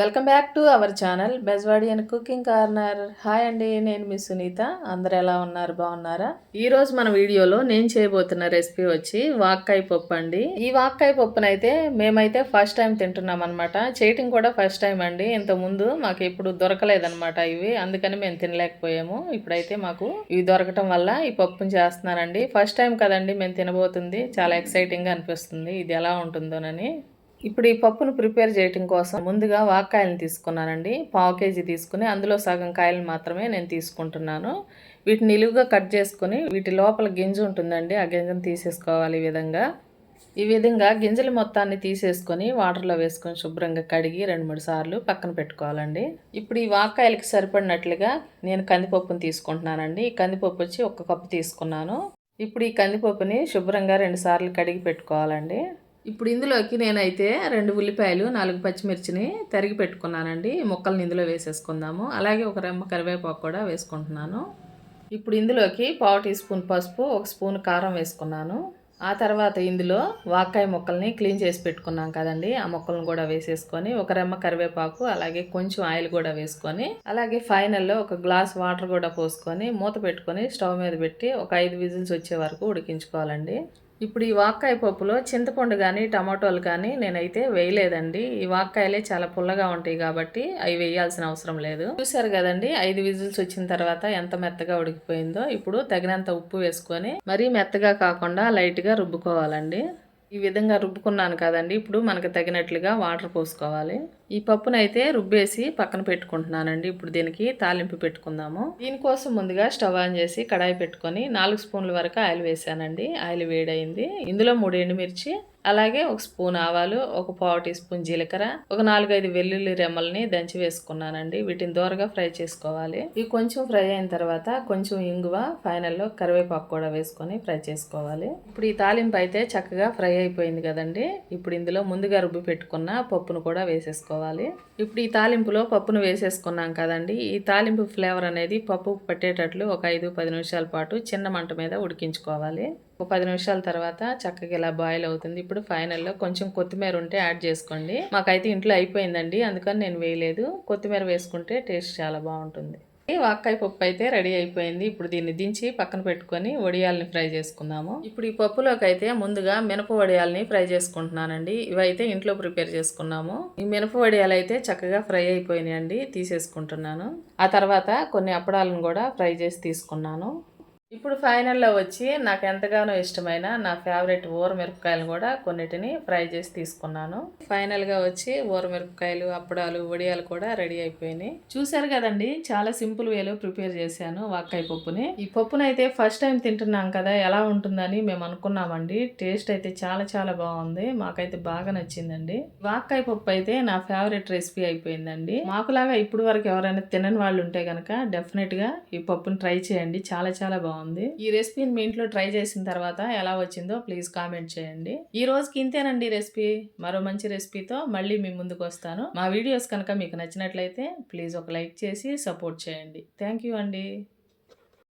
Welcome back to our channel Bezwadian cooking corner. Hi అండి నేను మీ సునీత. అందరు ఎలా ఉన్నారు? బాగున్నారా? ఈరోజు మన వీడియోలో నేను చేయబోతున్న రెసిపీ వచ్చి వాక్కాయ పప్పు అండి. ఈ వాక్కాయ పప్పునైతే మేమైతే ఫస్ట్ టైం తింటున్నాం అనమాట చేయటం కూడా ఫస్ట్ టైం అండి. ఇంతకుముందు మాకు ఇప్పుడు దొరకలేదనమాట ఇవి. అందుకని మేము తినలేకపోయాము. ఇప్పుడైతే మాకు ఇవి దొరకటం వల్ల ఈ పప్పుని చేస్తున్నానండి ఫస్ట్ టైం కదండి మేము తినబోతుంది. చాలా ఎక్సైటింగ్గా అనిపిస్తుంది. ఇది ఎలా ఉంటుందోనని ఇప్పుడు ఈ పప్పును ప్రిపేర్ చేయటం కోసం ముందుగా వాక్కాయలను తీసుకున్నానండి. పావు కేజీ తీసుకుని అందులో సగం కాయలు మాత్రమే నేను తీసుకుంటున్నాను. వీటిని నిలువుగా కట్ చేసుకుని వీటి లోపల గింజ ఉంటుందండి. ఆ గింజను తీసేసుకోవాలి ఈ విధంగా. ఈ విధంగా గింజల మొత్తాన్ని తీసేసుకొని వాటర్లో వేసుకొని శుభ్రంగా కడిగి రెండు మూడు సార్లు పక్కన పెట్టుకోవాలండి. ఇప్పుడు ఈ వాకాయలకి సరిపడినట్లుగా నేను కందిపప్పును తీసుకుంటున్నానండి. ఈ కందిపప్పు వచ్చి ఒక కప్పు తీసుకున్నాను. ఇప్పుడు ఈ కందిపప్పుని శుభ్రంగా రెండు సార్లు కడిగి పెట్టుకోవాలండి. ఇప్పుడు ఇందులోకి నేనైతే రెండు ఉల్లిపాయలు నాలుగు పచ్చిమిర్చిని తరిగి పెట్టుకున్నానండి. ముక్కల్ని ఇందులో వేసేసుకుందాము. అలాగే ఒక రెమ్మ కరివేపాకు కూడా వేసుకుంటున్నాను. ఇప్పుడు ఇందులోకి పావు టీ స్పూన్ పసుపు ఒక స్పూన్ కారం వేసుకున్నాను. ఆ తర్వాత ఇందులో వాక్కాయ ముక్కల్ని క్లీన్ చేసి పెట్టుకున్నాం కదండి. ఆ ముక్కలను కూడా వేసేసుకొని ఒక రెమ్మ కరివేపాకు అలాగే కొంచెం ఆయిల్ కూడా వేసుకొని అలాగే ఫైనల్లో ఒక గ్లాస్ వాటర్ కూడా పోసుకొని మూత పెట్టుకొని స్టవ్ మీద పెట్టి ఒక ఐదు విజిల్స్ వచ్చే వరకు ఉడికించుకోవాలండి. ఇప్పుడు ఈ వాక్కాయ పప్పులో చింతపండు కానీ టమాటోలు కానీ నేనైతే వేయలేదండి. ఈ వాక్కాయలే చాలా పుల్లగా ఉంటాయి కాబట్టి అవి వేయాల్సిన అవసరం లేదు. చూసారు కదండి ఐదు విజిల్స్ వచ్చిన తర్వాత ఎంత మెత్తగా ఉడికిపోయిందో. ఇప్పుడు తగినంత ఉప్పు వేసుకొని మరీ మెత్తగా కాకుండా లైట్గా రుబ్బుకోవాలండి. ఈ విధంగా రుబ్బుకున్నాను కదండి. ఇప్పుడు మనకు తగినట్లుగా వాటర్ పోసుకోవాలి. ఈ పప్పునైతే రుబ్బేసి పక్కన పెట్టుకుంటున్నానండి. ఇప్పుడు దీనికి తాలింపు పెట్టుకుందాము. దీనికోసం ముందుగా స్టవ్ ఆన్ చేసి కడాయి పెట్టుకొని నాలుగు స్పూన్ల వరకు ఆయిల్ వేసానండి. ఆయిల్ వేడైంది ఇందులో మూడు ఎండుమిర్చి అలాగే ఒక స్పూన్ ఆవాలు ఒక పావు టీ స్పూన్ జీలకర్ర ఒక నాలుగైదు వెల్లుల్లి రెమ్మల్ని దంచి వేసుకున్నానండి. వీటిని దూరగా ఫ్రై చేసుకోవాలి. ఇవి కొంచెం ఫ్రై అయిన తర్వాత కొంచెం ఇంగువ ఫైనల్లో కరివేపాకు కూడా వేసుకొని ఫ్రై చేసుకోవాలి. ఇప్పుడు ఈ తాలింపు అయితే చక్కగా ఫ్రై అయిపోయింది కదండి. ఇప్పుడు ఇందులో ముందుగా రుబ్బి పెట్టుకున్న పప్పును కూడా వేసేసుకోవాలి. ఇప్పుడు ఈ తాలింపులో పప్పును వేసేసుకున్నాం కదండి. ఈ తాలింపు ఫ్లేవర్ అనేది పప్పు పట్టేటట్లు ఒక ఐదు పది నిమిషాల పాటు చిన్న మంట మీద ఉడికించుకోవాలి. ఒక పది నిమిషాల తర్వాత చక్కగా ఇలా బాయిల్ అవుతుంది. ఇప్పుడు ఫైనల్లో కొంచెం కొత్తిమీర ఉంటే యాడ్ చేసుకోండి. మాకైతే ఇంట్లో అయిపోయిందండి అందుకని నేను వేయలేదు. కొత్తిమీర వేసుకుంటే టేస్ట్ చాలా బాగుంటుంది. వాక్కాయ పప్పు అయితే రెడీ అయిపోయింది. ఇప్పుడు దీన్ని దించి పక్కన పెట్టుకొని వడియాలని ఫ్రై చేసుకుందాము. ఇప్పుడు ఈ పప్పులోకి అయితే ముందుగా మినప వడియాలని ఫ్రై చేసుకుంటున్నానండి. ఇవైతే ఇంట్లో ప్రిపేర్ చేసుకున్నాము. ఈ మినప వడియాలు అయితే చక్కగా ఫ్రై అయిపోయినాయండి తీసేసుకుంటున్నాను. ఆ తర్వాత కొన్ని అప్పడాలను కూడా ఫ్రై చేసి తీసుకున్నాను. ఇప్పుడు ఫైనల్లో వచ్చి నాకు ఎంతగానో ఇష్టమైన నా ఫేవరెట్ ఊర మిరపకాయలు కూడా కొన్నిటిని ఫ్రై చేసి తీసుకున్నాను. ఫైనల్గా వచ్చి ఊర మిరపకాయలు అప్పడాలు వడియాలు కూడా రెడీ అయిపోయినాయి. చూశారు కదండి చాలా సింపుల్ వేలో ప్రిపేర్ చేశాను వాక్కాయ పప్పుని. ఈ పప్పును అయితే ఫస్ట్ టైం తింటున్నాం కదా ఎలా ఉంటుందని మేము అనుకున్నామండి. టేస్ట్ అయితే చాలా చాలా బాగుంది మాకైతే బాగా నచ్చిందండి. వాక్కాయ పప్పు అయితే నా ఫేవరెట్ రెసిపీ అయిపోయిందండి. మాకులాగా ఇప్పుడు వరకు ఎవరైనా తినని వాళ్ళు ఉంటే కనుక డెఫినెట్గా ఈ పప్పుని ట్రై చేయండి చాలా చాలా బాగుంది. బాగుంది. ఈ రెసిపీని మీ ఇంట్లో ట్రై చేసిన తర్వాత ఎలా వచ్చిందో ప్లీజ్ కామెంట్ చేయండి. ఈ రోజుకి ఇంతేనండి రెసిపీ మరో మంచి రెసిపీతో మళ్ళీ మీ ముందుకు వస్తాను. మా వీడియోస్ కనుక మీకు నచ్చినట్లయితే ప్లీజ్ ఒక లైక్ చేసి సపోర్ట్ చేయండి. థ్యాంక్ యూ అండి.